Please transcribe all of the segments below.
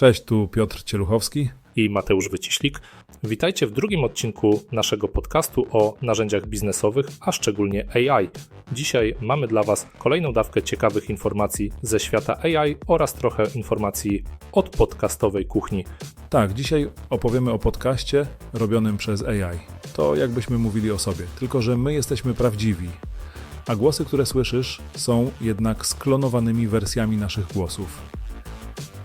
Cześć, tu Piotr Cieluchowski i Mateusz Wyciślik. Witajcie w drugim odcinku naszego podcastu o narzędziach biznesowych, a szczególnie AI. Dzisiaj mamy dla Was kolejną dawkę ciekawych informacji ze świata AI oraz trochę informacji od podcastowej kuchni. Tak, dzisiaj opowiemy o podcaście robionym przez AI. To jakbyśmy mówili o sobie, tylko że my jesteśmy prawdziwi, a głosy, które słyszysz, są jednak sklonowanymi wersjami naszych głosów.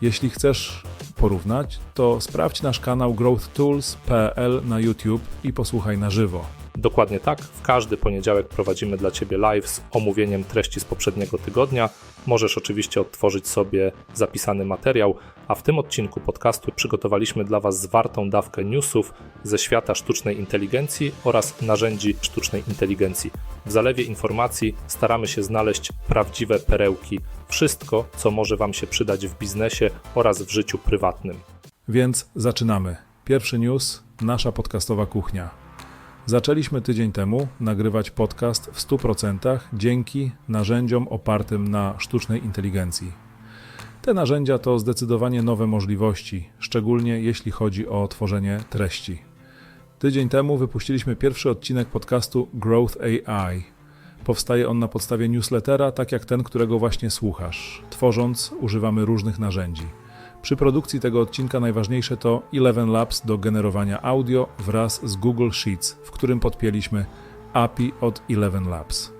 Jeśli chcesz porównać, to sprawdź nasz kanał growthtools.pl na YouTube i posłuchaj na żywo. Dokładnie tak. W każdy poniedziałek prowadzimy dla Ciebie live z omówieniem treści z poprzedniego tygodnia. Możesz oczywiście odtworzyć sobie zapisany materiał, a w tym odcinku podcastu przygotowaliśmy dla Was zwartą dawkę newsów ze świata sztucznej inteligencji oraz narzędzi sztucznej inteligencji. W zalewie informacji staramy się znaleźć prawdziwe perełki, wszystko, co może Wam się przydać w biznesie oraz w życiu prywatnym. Więc zaczynamy. Pierwszy news nasza podcastowa kuchnia. Zaczęliśmy tydzień temu nagrywać podcast w 100% dzięki narzędziom opartym na sztucznej inteligencji. Te narzędzia to zdecydowanie nowe możliwości, szczególnie jeśli chodzi o tworzenie treści. Tydzień temu wypuściliśmy pierwszy odcinek podcastu Growth AI. Powstaje on na podstawie newslettera, tak jak ten, którego właśnie słuchasz. Tworząc, używamy różnych narzędzi. Przy produkcji tego odcinka najważniejsze to Eleven Labs do generowania audio wraz z Google Sheets, w którym podpięliśmy API od Eleven Labs.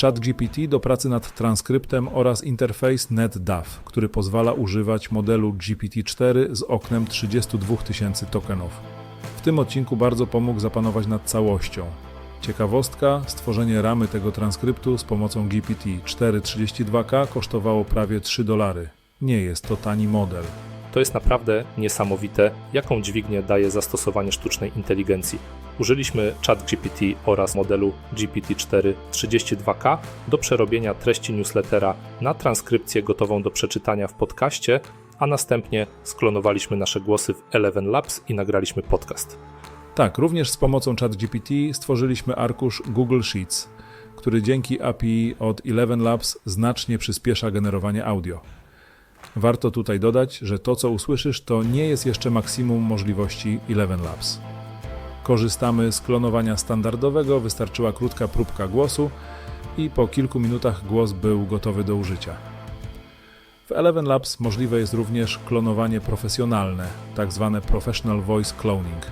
ChatGPT do pracy nad transkryptem oraz interfejs NetDAF, który pozwala używać modelu GPT-4 z oknem 32 tysięcy tokenów. W tym odcinku bardzo pomógł zapanować nad całością. Ciekawostka, stworzenie ramy tego transkryptu z pomocą GPT-4 32K kosztowało prawie 3 dolary. Nie jest to tani model. To jest naprawdę niesamowite, jaką dźwignię daje zastosowanie sztucznej inteligencji. Użyliśmy ChatGPT oraz modelu GPT-4 32K do przerobienia treści newslettera na transkrypcję gotową do przeczytania w podcaście, a następnie sklonowaliśmy nasze głosy w Eleven Labs i nagraliśmy podcast. Tak, również z pomocą ChatGPT stworzyliśmy arkusz Google Sheets, który dzięki API od Eleven Labs znacznie przyspiesza generowanie audio. Warto tutaj dodać, że to co usłyszysz to nie jest jeszcze maksimum możliwości Eleven Labs. Korzystamy z klonowania standardowego, wystarczyła krótka próbka głosu i po kilku minutach głos był gotowy do użycia. W Eleven Labs możliwe jest również klonowanie profesjonalne, tak zwane Professional Voice Cloning.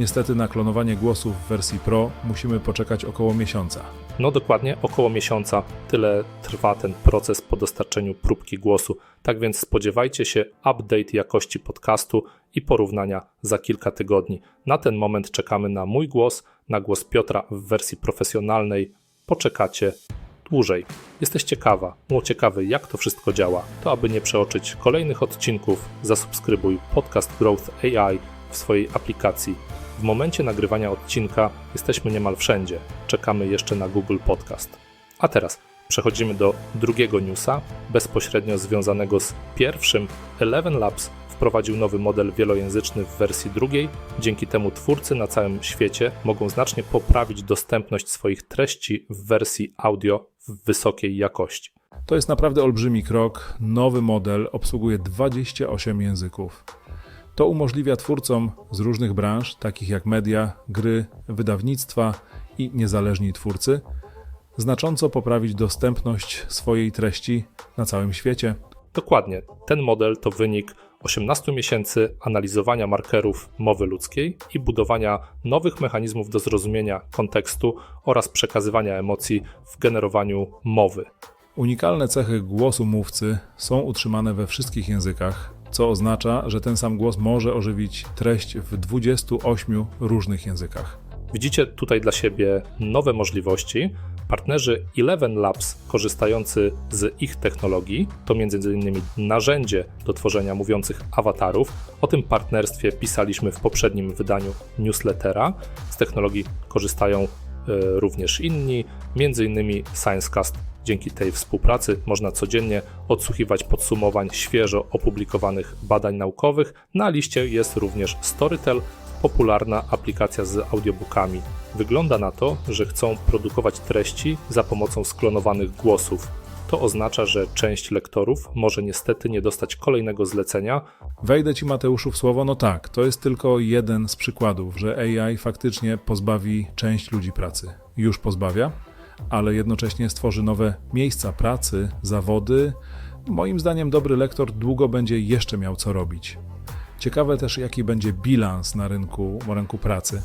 Niestety na klonowanie głosu w wersji Pro musimy poczekać około miesiąca. No dokładnie około miesiąca. Tyle trwa ten proces po dostarczeniu próbki głosu. Tak więc spodziewajcie się update jakości podcastu i porównania za kilka tygodni. Na ten moment czekamy na mój głos, na głos Piotra w wersji profesjonalnej. Poczekacie dłużej. Jesteś ciekawa, było ciekawy jak to wszystko działa. To aby nie przeoczyć kolejnych odcinków, zasubskrybuj podcast Growth AI w swojej aplikacji w momencie nagrywania odcinka jesteśmy niemal wszędzie. Czekamy jeszcze na Google Podcast. A teraz przechodzimy do drugiego newsa, bezpośrednio związanego z pierwszym. Eleven Labs wprowadził nowy model wielojęzyczny w wersji drugiej. Dzięki temu twórcy na całym świecie mogą znacznie poprawić dostępność swoich treści w wersji audio w wysokiej jakości. To jest naprawdę olbrzymi krok. Nowy model obsługuje 28 języków. To umożliwia twórcom z różnych branż, takich jak media, gry, wydawnictwa i niezależni twórcy, znacząco poprawić dostępność swojej treści na całym świecie. Dokładnie. Ten model to wynik 18 miesięcy analizowania markerów mowy ludzkiej i budowania nowych mechanizmów do zrozumienia kontekstu oraz przekazywania emocji w generowaniu mowy. Unikalne cechy głosu mówcy są utrzymane we wszystkich językach, co oznacza, że ten sam głos może ożywić treść w 28 różnych językach. Widzicie tutaj dla siebie nowe możliwości. Partnerzy Eleven Labs, korzystający z ich technologii, to m.in. narzędzie do tworzenia mówiących awatarów. O tym partnerstwie pisaliśmy w poprzednim wydaniu newslettera. Z technologii korzystają e, również inni, m.in. ScienceCast Dzięki tej współpracy można codziennie odsłuchiwać podsumowań świeżo opublikowanych badań naukowych. Na liście jest również Storytel, popularna aplikacja z audiobookami. Wygląda na to, że chcą produkować treści za pomocą sklonowanych głosów. to oznacza, że część lektorów może niestety nie dostać kolejnego zlecenia, Wejdę ci Mateuszu w słowo, no tak, to jest tylko jeden z przykładów, że AI faktycznie pozbawi część ludzi pracy. Już pozbawia, ale jednocześnie stworzy nowe miejsca pracy, zawody. Moim zdaniem dobry lektor długo będzie jeszcze miał co robić. Ciekawe też, jaki będzie bilans na rynku, na rynku pracy.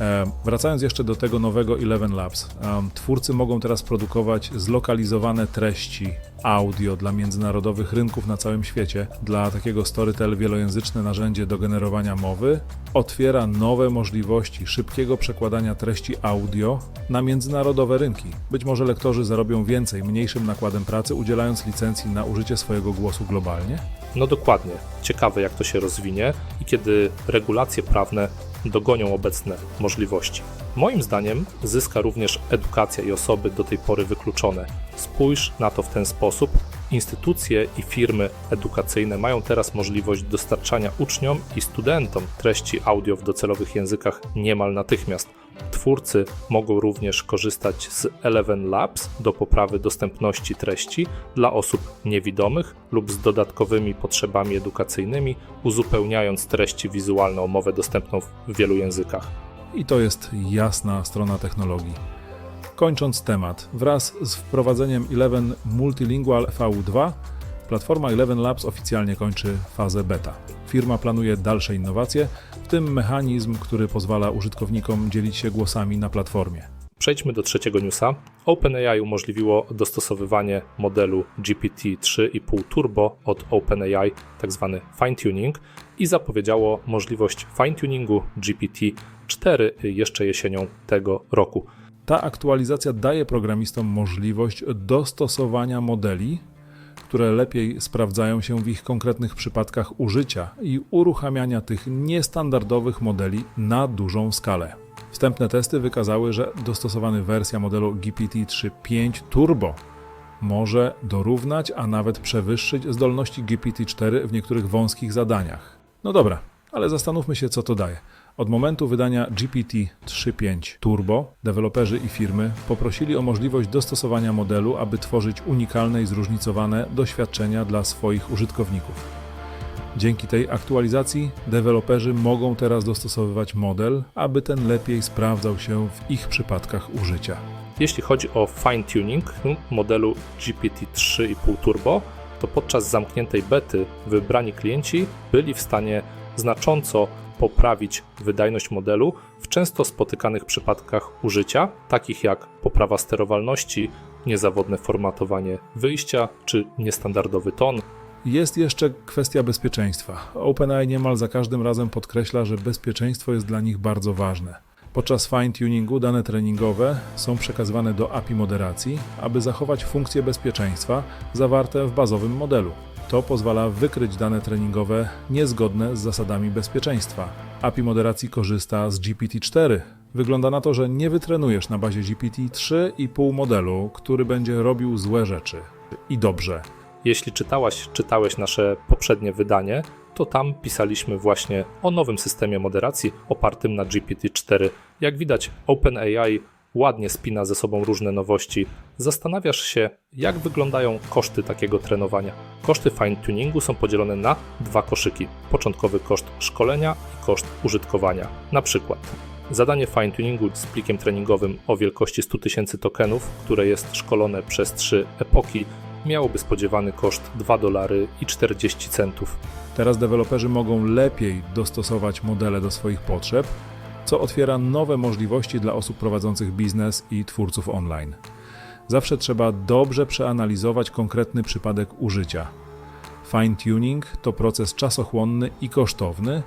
E, Wracając jeszcze do tego nowego Eleven Labs, twórcy mogą teraz produkować zlokalizowane treści audio dla międzynarodowych rynków na całym świecie. Dla takiego Storytel wielojęzyczne narzędzie do generowania mowy otwiera nowe możliwości szybkiego przekładania treści audio na międzynarodowe rynki. Być może lektorzy zarobią więcej mniejszym nakładem pracy, udzielając licencji na użycie swojego głosu globalnie. No dokładnie. Ciekawe, jak to się rozwinie i kiedy regulacje prawne dogonią obecne możliwości. Moim zdaniem zyska również edukacja i osoby do tej pory wykluczone. Spójrz na to w ten sposób. Instytucje i firmy edukacyjne mają teraz możliwość dostarczania uczniom i studentom treści audio w docelowych językach niemal natychmiast. Twórcy mogą również korzystać z Eleven Labs do poprawy dostępności treści dla osób niewidomych lub z dodatkowymi potrzebami edukacyjnymi, uzupełniając treści wizualne o mowę dostępną w wielu językach. I to jest jasna strona technologii. Kończąc temat, wraz z wprowadzeniem Eleven Multilingual VU2, platforma Eleven Labs oficjalnie kończy fazę beta. Firma planuje dalsze innowacje, w tym mechanizm, który pozwala użytkownikom dzielić się głosami na platformie. Przejdźmy do trzeciego newsa. OpenAI umożliwiło dostosowywanie modelu GPT-3,5 Turbo od OpenAI, tzw. fine-tuning, i zapowiedziało możliwość fine-tuningu GPT-4 jeszcze jesienią tego roku. Ta aktualizacja daje programistom możliwość dostosowania modeli, które lepiej sprawdzają się w ich konkretnych przypadkach użycia i uruchamiania tych niestandardowych modeli na dużą skalę. Wstępne testy wykazały, że dostosowany wersja modelu GPT-3.5 Turbo może dorównać, a nawet przewyższyć zdolności GPT-4 w niektórych wąskich zadaniach. No dobra, ale zastanówmy się, co to daje. Od momentu wydania GPT 3.5 Turbo, deweloperzy i firmy poprosili o możliwość dostosowania modelu, aby tworzyć unikalne i zróżnicowane doświadczenia dla swoich użytkowników. Dzięki tej aktualizacji deweloperzy mogą teraz dostosowywać model, aby ten lepiej sprawdzał się w ich przypadkach użycia. Jeśli chodzi o fine-tuning modelu GPT-3,5 Turbo, to podczas zamkniętej bety wybrani klienci byli w stanie znacząco poprawić wydajność modelu w często spotykanych przypadkach użycia, takich jak poprawa sterowalności, niezawodne formatowanie wyjścia czy niestandardowy ton. Jest jeszcze kwestia bezpieczeństwa. OpenAI niemal za każdym razem podkreśla, że bezpieczeństwo jest dla nich bardzo ważne. Podczas fine-tuningu dane treningowe są przekazywane do API moderacji, aby zachować funkcje bezpieczeństwa zawarte w bazowym modelu. To pozwala wykryć dane treningowe niezgodne z zasadami bezpieczeństwa. API moderacji korzysta z GPT-4. Wygląda na to, że nie wytrenujesz na bazie GPT-3,5 modelu, który będzie robił złe rzeczy. I dobrze. Jeśli czytałaś, czytałeś nasze poprzednie wydanie, to tam pisaliśmy właśnie o nowym systemie moderacji opartym na GPT-4. Jak widać, OpenAI ładnie spina ze sobą różne nowości. Zastanawiasz się, jak wyglądają koszty takiego trenowania. Koszty fine-tuningu są podzielone na dwa koszyki: początkowy koszt szkolenia i koszt użytkowania. Na przykład zadanie fine-tuningu z plikiem treningowym o wielkości 100 tysięcy tokenów, które jest szkolone przez trzy epoki, miałoby spodziewany koszt 2 dolary i 40 centów. Teraz deweloperzy mogą lepiej dostosować modele do swoich potrzeb, co otwiera nowe możliwości dla osób prowadzących biznes i twórców online. Zawsze trzeba dobrze przeanalizować konkretny przypadek użycia. Fine-tuning to proces czasochłonny i kosztowny,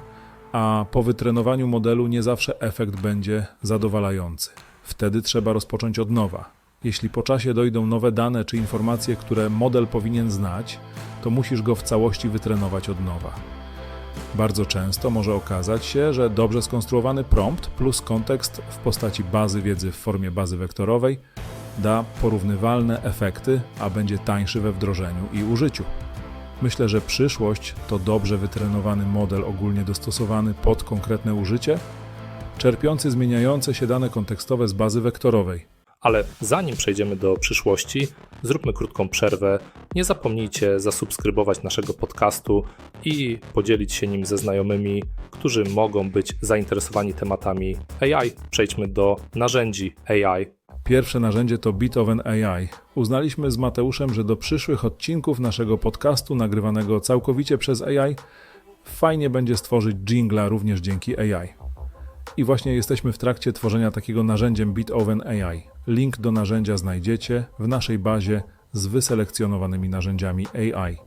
a po wytrenowaniu modelu nie zawsze efekt będzie zadowalający. Wtedy trzeba rozpocząć od nowa. Jeśli po czasie dojdą nowe dane czy informacje, które model powinien znać, to musisz go w całości wytrenować od nowa. Bardzo często może okazać się, że dobrze skonstruowany prompt plus kontekst w postaci bazy wiedzy w formie bazy wektorowej da porównywalne efekty, a będzie tańszy we wdrożeniu i użyciu. Myślę, że przyszłość to dobrze wytrenowany model ogólnie dostosowany pod konkretne użycie, czerpiący zmieniające się dane kontekstowe z bazy wektorowej. Ale zanim przejdziemy do przyszłości, zróbmy krótką przerwę. Nie zapomnijcie zasubskrybować naszego podcastu i podzielić się nim ze znajomymi, którzy mogą być zainteresowani tematami AI. Przejdźmy do narzędzi AI. Pierwsze narzędzie to Beethoven AI. Uznaliśmy z Mateuszem, że do przyszłych odcinków naszego podcastu, nagrywanego całkowicie przez AI, fajnie będzie stworzyć jingla również dzięki AI. I właśnie jesteśmy w trakcie tworzenia takiego narzędziem Beethoven AI. Link do narzędzia znajdziecie w naszej bazie z wyselekcjonowanymi narzędziami AI.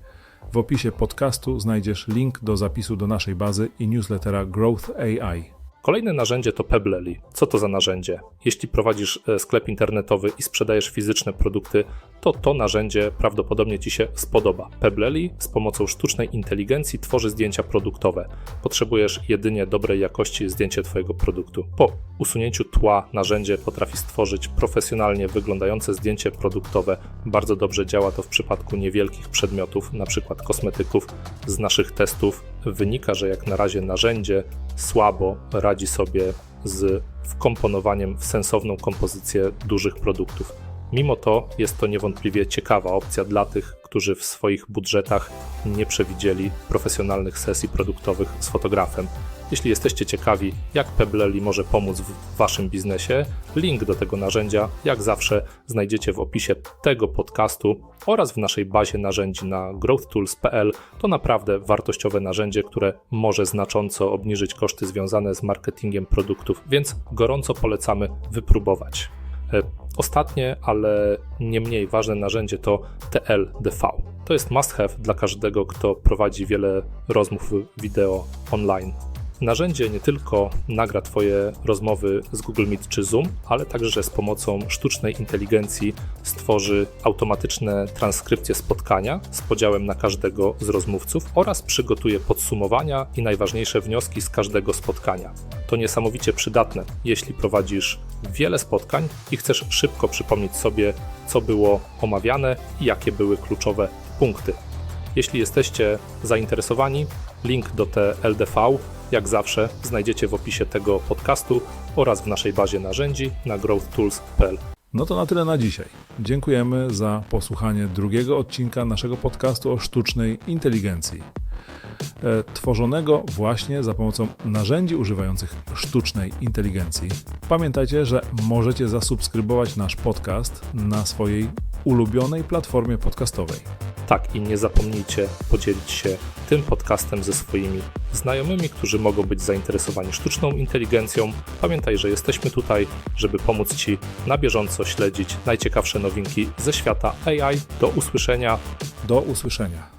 W opisie podcastu znajdziesz link do zapisu do naszej bazy i newslettera Growth AI. Kolejne narzędzie to Peblely. Co to za narzędzie? Jeśli prowadzisz e, sklep internetowy i sprzedajesz fizyczne produkty, to to narzędzie prawdopodobnie Ci się spodoba. Peblely z pomocą sztucznej inteligencji tworzy zdjęcia produktowe. Potrzebujesz jedynie dobrej jakości zdjęcie Twojego produktu. Po usunięciu tła narzędzie potrafi stworzyć profesjonalnie wyglądające zdjęcie produktowe. Bardzo dobrze działa to w przypadku niewielkich przedmiotów, np. kosmetyków. Z naszych testów wynika, że jak na razie narzędzie słabo radzi sobie z wkomponowaniem w sensowną kompozycję dużych produktów. Mimo to jest to niewątpliwie ciekawa opcja dla tych, którzy w swoich budżetach nie przewidzieli profesjonalnych sesji produktowych z fotografem. Jeśli jesteście ciekawi, jak Pebleli może pomóc w Waszym biznesie, link do tego narzędzia, jak zawsze, znajdziecie w opisie tego podcastu oraz w naszej bazie narzędzi na growthtools.pl. To naprawdę wartościowe narzędzie, które może znacząco obniżyć koszty związane z marketingiem produktów, więc gorąco polecamy wypróbować. E, Ostatnie, ale nie mniej ważne narzędzie to TLDV. To jest must have dla każdego, kto prowadzi wiele rozmów wideo online. Narzędzie nie tylko nagra Twoje rozmowy z Google Meet czy Zoom, ale także z pomocą sztucznej inteligencji stworzy automatyczne transkrypcje spotkania z podziałem na każdego z rozmówców oraz przygotuje podsumowania i najważniejsze wnioski z każdego spotkania. To niesamowicie przydatne, jeśli prowadzisz wiele spotkań i chcesz szybko przypomnieć sobie, co było omawiane i jakie były kluczowe punkty. Jeśli jesteście zainteresowani, link do TLDV jak zawsze znajdziecie w opisie tego podcastu oraz w naszej bazie narzędzi na growthtools.pl. No to na tyle na dzisiaj. Dziękujemy za posłuchanie drugiego odcinka naszego podcastu o sztucznej inteligencji. E, tworzonego właśnie za pomocą narzędzi używających sztucznej inteligencji. Pamiętajcie, że możecie zasubskrybować nasz podcast na swojej ulubionej platformie podcastowej. Tak, i nie zapomnijcie podzielić się tym podcastem ze swoimi znajomymi, którzy mogą być zainteresowani sztuczną inteligencją. Pamiętaj, że jesteśmy tutaj, żeby pomóc Ci na bieżąco śledzić najciekawsze nowinki ze świata AI. Do usłyszenia. Do usłyszenia.